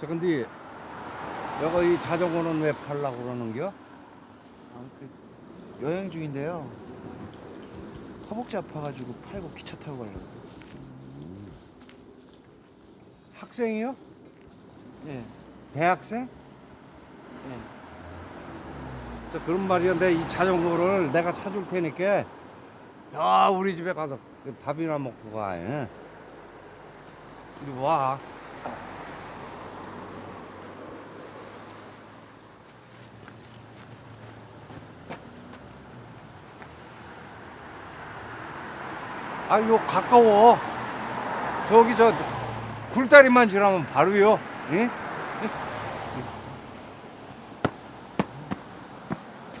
저 근데 여기 이 자전거는 왜 팔라고 그러는겨? 아, 그 여행 중인데요. 허벅지 아파가지고 팔고 기차 타고 가려고. 학생이요? 예, 대학생? 예. 저 그런 말이야. 내 이 자전거를 내가 사줄 테니까 저 우리 집에 가서 그 밥이나 먹고 가. 예. 이리 와. 아요 가까워 저기 저 굴다리만 지나면 바로요 예?